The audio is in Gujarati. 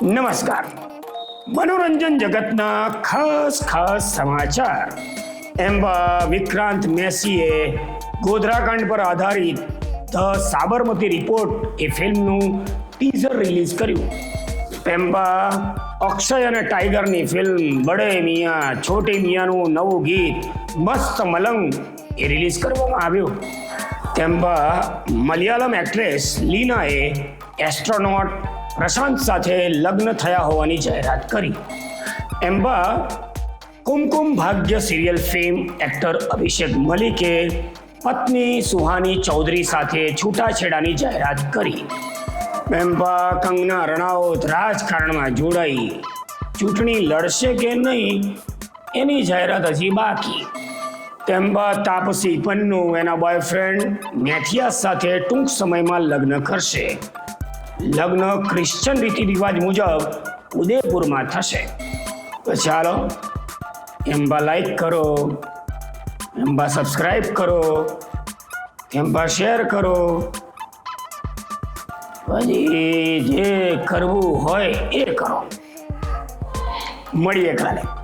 નમસ્કાર. મનોરંજન જગતના ખાસ ખાસ સમાચાર. એમ્બા વિક્રાંત મેસીએ ગોધરાકાંડ પર આધારિત ધ સાબરમતી રિપોર્ટ એ ફિલ્મનું ટીઝર રિલીઝ કર્યું. પેમ્બા અક્ષય અને ટાઈગરની ફિલ્મ બડે મિયા, છોટે મિયાનું નવું ગીત મસ્ત મલંગ એ રિલીઝ કરવામાં આવ્યું. તેમ્બા મલયાલમ એક્ટ્રેસ લીનાએ એસ્ટ્રોનોટ પ્રશાંત સાથે લગ્ન થયા હોવાની જાહેરાત કરી. એમ્બા કુમકુમ ભાગ્ય સિરિયલ ફેમ એક્ટર અભિષેક મલિકે પત્ની સુહાની ચૌધરી સાથે છૂટાછેડાની જાહેરાત કરી. એમ્બા કંગના રણાવત રાજકારણમાં જોડાઈ. ચૂંટણી લડશે કે નહીં, એની જાહેરાત હજી બાકી. તેમ્બા તાપસી પન્નુ, એના બોયફ્રેન્ડ મેથિયાસ સાથે ટૂંક સમયમાં લગ્ન કરશે. લગ્ન ક્રિશ્ચન રીતિ રિવાજ મુજબ ઉદયપુરમાં થશે. તો ચાલો, એમ્બા લાઈક કરો, એમ્બા સબસ્ક્રાઈબ કરો, એમ્બા શેર કરો. પછી જે કરવું હોય એ કરો. મળીએ કાલે.